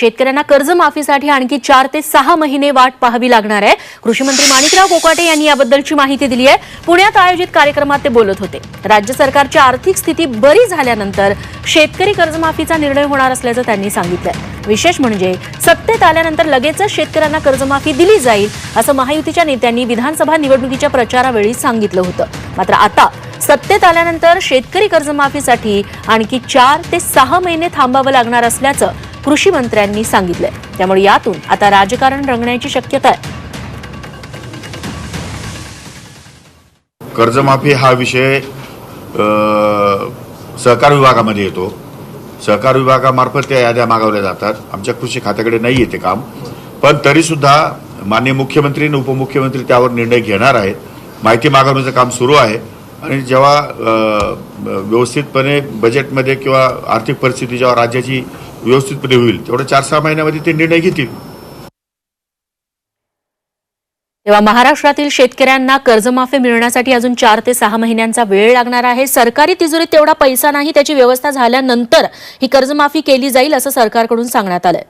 शेतकऱ्यांना कर्जमाफीसाठी आणखी चार ते सहा महिने वाट पाहावी लागणार आहे. कृषी मंत्री माणिकराव कोकाटे यांनी याबद्दलची माहिती दिली आहे. पुण्यात आयोजित कार्यक्रमात ते बोलत होते. राज्य सरकारची आर्थिक स्थिती बरी झाल्यानंतर शेतकरी कर्जमाफीचा निर्णय होणार असल्याचं त्यांनी सांगितलंय. विशेष म्हणजे सत्तेत आल्यानंतर लगेचच शेतकऱ्यांना कर्जमाफी दिली जाईल असं महायुतीच्या नेत्यांनी विधानसभा निवडणुकीच्या प्रचारावेळी सांगितलं होतं. मात्र आता सत्तेत आल्यानंतर शेतकरी कर्जमाफीसाठी आणखी चार ते सहा महिने थांबावं लागणार असल्याचं कृषी मंत्र्यांनी सांगितलंय. त्यामुळे यातून आता राजकारण रंगण्याची शक्यता आहे. कर्जमाफी हा विषय सहकार विभागामध्ये येतो. सहकार विभागामार्फत त्या याद्या मागवल्या जातात. आमच्या कृषी खात्याकडे नाही येते काम. पण तरीसुद्धा माननीय मुख्यमंत्री आणि उपमुख्यमंत्री त्यावर निर्णय घेणार आहेत. माहिती मागवण्याचं काम सुरू आहे. आणि जेव्हा व्यवस्थितपणे बजेटमध्ये किंवा आर्थिक परिस्थिती जेव्हा राज्याची व्यवस्थितपणे होईल. तेवढ्या चार सहा महिन्यामध्ये ते निर्णय घेतील. तेव्हा महाराष्ट्रातील शेतकऱ्यांना कर्जमाफी मिळण्यासाठी अजून चार ते सहा महिन्यांचा वेळ लागणार आहे. सरकारी तिजोरीत तेवढा पैसा नाही त्याची व्यवस्था झाल्यानंतर ही कर्जमाफी केली जाईल असं सरकारकडून सांगण्यात आलंय.